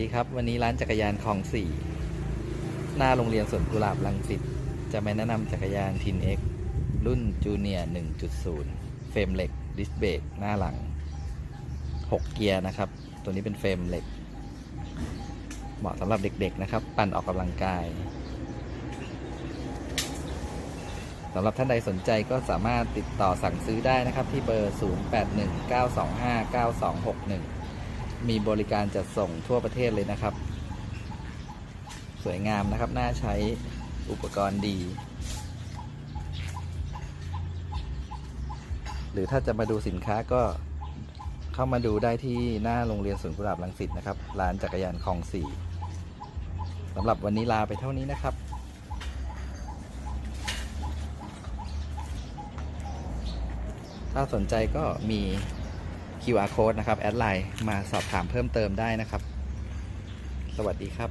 ดีครับ วันนี้ร้านจักรยานคลองสี่หน้าโรงเรียนสวนกุหลาบลังสิตจะมาแนะนำจักรยานทินเอ็กรุ่นจูเนียร์1.0 เฟรมเหล็ก ดิสเบรกหน้าหลัง 6 เกียร์นะครับ ตัวนี้เป็นเฟรมเหล็ก เหมาะสำหรับเด็กๆนะครับ ปั่นออกกำลังกายสำหรับท่านใดสนใจก็สามารถติดต่อสั่งซื้อได้นะครับ ที่เบอร์ 0819259261 มีบริการจัดส่งทั่วประเทศเลยนะครับ สวยงามนะครับ น่าใช้อุปกรณ์ดี หรือถ้าจะมาดูสินค้าก็เข้ามาดูได้ที่หน้าโรงเรียนสวนกุหลาบลังสิตนะครับ ร้านจักรยานคลองสี่สำหรับวันนี้ลาไปเท่านี้นะครับถ้าสนใจก็มี QR code นะครับ แอดไลน์มาสอบถามเพิ่มเติมได้นะครับ สวัสดีครับ